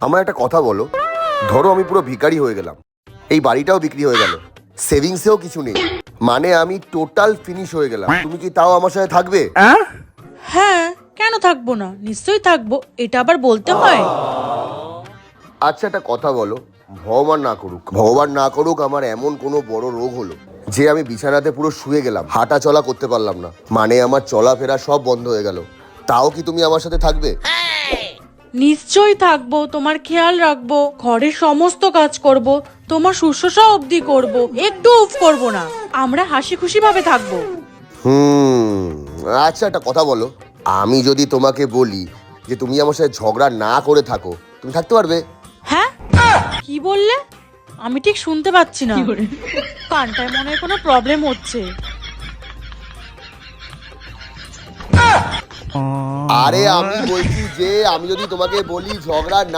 আমার একটা কথা বলো। ধরো আমি পুরো ভিখারি হয়ে গেলাম। এই বাড়িটাও বিক্রি হয়ে গেল। সেভিংসেও কিছু নেই। মানে আমি টোটাল ফিনিশ হয়ে গেলাম। তুমি কি তাও আমার সাথে থাকবে? হ্যাঁ কেন থাকব না? নিশ্চয়ই থাকব। এটা আবার বলতে হয়। আচ্ছা একটা কথা বলো। ভগবান না করুক ভগবান না করুক আমার এমন কোনো বড় রোগ হলো যে আমি বিছানাতে পুরো শুয়ে গেলাম। হাঁটা চলা করতে পারলাম না। মানে আমার চলাফেরা সব বন্ধ হয়ে গেল। তাও কি তুমি আমার সাথে থাকবে? নিশ্চয়ই থাকব তোমার খেয়াল রাখব ঘরের সমস্ত কাজ করব তোমার শুশ্রূষা অবধি করব একটু উফ করব না আমরা হাসি খুশি ভাবে থাকব। হুম আচ্ছা একটা কথা বলো। আমি যদি তোমাকে বলি যে তুমি আমার সাথে ঝগড়া না করে থাকো তুমি থাকতে পারবে? হ্যাঁ? কি বললে? আমি ঠিক শুনতে পাচ্ছি না। কানটায় মনে হয় কোনো প্রবলেম হচ্ছে। আরে আমি বলছি যে আমি যদি তোমাকে বলি ঝগড়া না